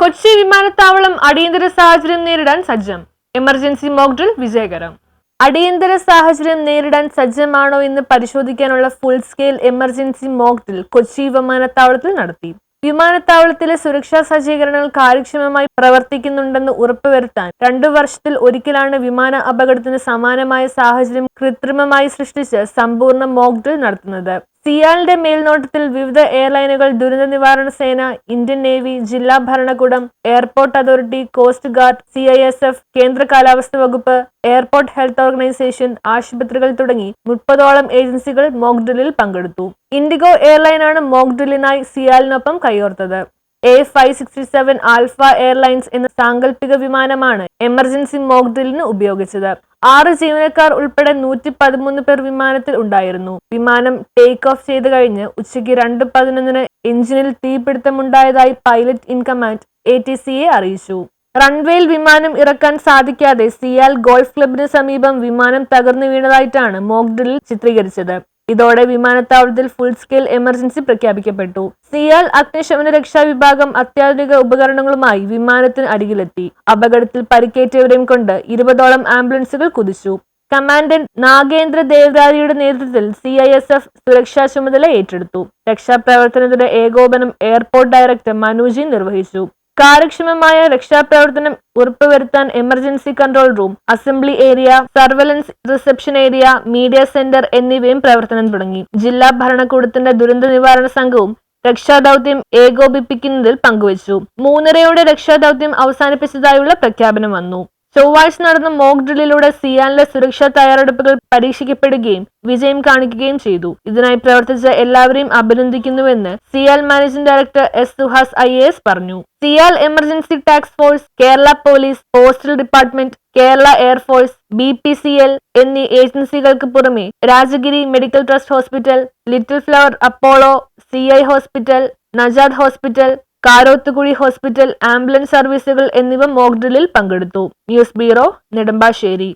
Kochi വിമാനത്താവളം അടിയന്തര സാഹചര്യം നേരിടാൻ സജ്ജം. Emergency mock drill വിജയകരം. അടിയന്തര സാഹചര്യം നേരിടാൻ സജ്ജമാണോ എന്ന് പരിശോധിക്കാനുള്ള full scale emergency mock drill Kochi വിമാനത്താവളത്തിൽ നടത്തി. വിമാനത്താവളത്തിലെ സുരക്ഷാ സജ്ജീകരണങ്ങൾ കാര്യക്ഷമമായി പ്രവർത്തിക്കുന്നുണ്ടെന്ന് ഉറപ്പുവരുത്താൻ രണ്ടു വർഷത്തിൽ ഒരിക്കലാണ് വിമാന അപകടത്തിന് സമാനമായ സാഹചര്യം കൃത്രിമമായി സൃഷ്ടിച്ച് സമ്പൂർണ മോക്ഡ്രിൽ നടത്തുന്നത്. സിയാളിന്റെ മേൽനോട്ടത്തിൽ വിവിധ എയർലൈനുകൾ ദുരന്ത നിവാരണ സേന ഇന്ത്യൻ നേവി ജില്ലാ ഭരണകൂടം airport authority coast guard C I S F കേന്ദ്ര കാലാവസ്ഥ വകുപ്പ് എയർപോർട്ട് ഹെൽത്ത് ഓർഗനൈസേഷൻ ആശുപത്രികൾ തുടങ്ങി മുപ്പതോളം ഏജൻസികൾ മോക്ക് ഡ്രില്ലിൽ പങ്കെടുത്തു. ഇൻഡിഗോ എയർലൈനാണ് മോക്ക് ഡ്രില്ലിനായി സിയാലിനൊപ്പം കൈയോർത്തത് A five sixty seven alpha airlines എന്ന സാങ്കല്പിക വിമാനമാണ് എമർജൻസി മോക്ക് ഡ്രില്ലിന് ഉപയോഗിച്ചത്. ആറ് ജീവനക്കാർ ഉൾപ്പെടെ നൂറ്റി പതിമൂന്ന് പേർ വിമാനത്തിൽ ഉണ്ടായിരുന്നു. വിമാനം ടേക്ക് ഓഫ് ചെയ്ത് കഴിഞ്ഞ് ഉച്ചയ്ക്ക് രണ്ട് പതിനൊന്നിന് എഞ്ചിനിൽ തീപിടുത്തമുണ്ടായതായി pilot in command A T സിയെ അറിയിച്ചു. റൺവേയിൽ വിമാനം ഇറക്കാൻ സാധിക്കാതെ സിയാൽ ഗോൾഫ് ക്ലബിന് സമീപം വിമാനം തകർന്നു വീണതായിട്ടാണ് മോക്ഡ്രിൽ ചിത്രീകരിച്ചത്. ഇതോടെ വിമാനത്താവളത്തിൽ ഫുൾ സ്കെയിൽ എമർജൻസി പ്രഖ്യാപിക്കപ്പെട്ടു. സിയാൽ അഗ്നിശമന രക്ഷാ വിഭാഗം അത്യാധുനിക ഉപകരണങ്ങളുമായി വിമാനത്തിന് അടിയിലെത്തി. അപകടത്തിൽ പരിക്കേറ്റവരെയും കൊണ്ട് ഇരുപതോളം ആംബുലൻസുകൾ കുതിച്ചു. കമാൻഡന്റ് നാഗേന്ദ്ര ദേവ്ദാരിയുടെ നേതൃത്വത്തിൽ സി ഐ എസ് എഫ് സുരക്ഷാ ചുമതല ഏറ്റെടുത്തു. രക്ഷാപ്രവർത്തനത്തിന്റെ ഏകോപനം എയർപോർട്ട് ഡയറക്ടർ മനുജി നിർവഹിച്ചു. കാര്യക്ഷമമായ രക്ഷാപ്രവർത്തനം ഉറപ്പുവരുത്താൻ emergency control room assembly area surveillance reception area media centre എന്നിവയും പ്രവർത്തനം തുടങ്ങി. ജില്ലാ ഭരണകൂടത്തിന്റെ ദുരന്ത നിവാരണ സംഘവും രക്ഷാദൌത്യം ഏകോപിപ്പിക്കുന്നതിൽ പങ്കുവച്ചു. മൂന്നരയോടെ രക്ഷാദൌത്യം അവസാനിപ്പിച്ചതായുള്ള പ്രഖ്യാപനം വന്നു. ചൊവ്വാഴ്ച നടന്ന മോക്ക് ഡ്രില്ലിലൂടെ സിയാനിലെ സുരക്ഷാ തയ്യാറെടുപ്പുകൾ പരീക്ഷിക്കപ്പെടുകയും വിജയം കാണിക്കുകയും ചെയ്തു. ഇതിനായി പ്രവർത്തിച്ച എല്ലാവരെയും അഭിനന്ദിക്കുന്നുവെന്ന് CIAL managing director S Suhas I S പറഞ്ഞു. CIAL emergency tax force Kerala police postal department Kerala air force B P C L എന്നീ ഏജൻസികൾക്ക് പുറമെ Rajagiri medical trust hospital little flower Apollo C I hospital Najad hospital Karothukuzhi hospital ambulance സർവീസുകൾ എന്നിവ mock ഡ്രില്ലിൽ പങ്കെടുത്തു. News bureau Nedumbassery.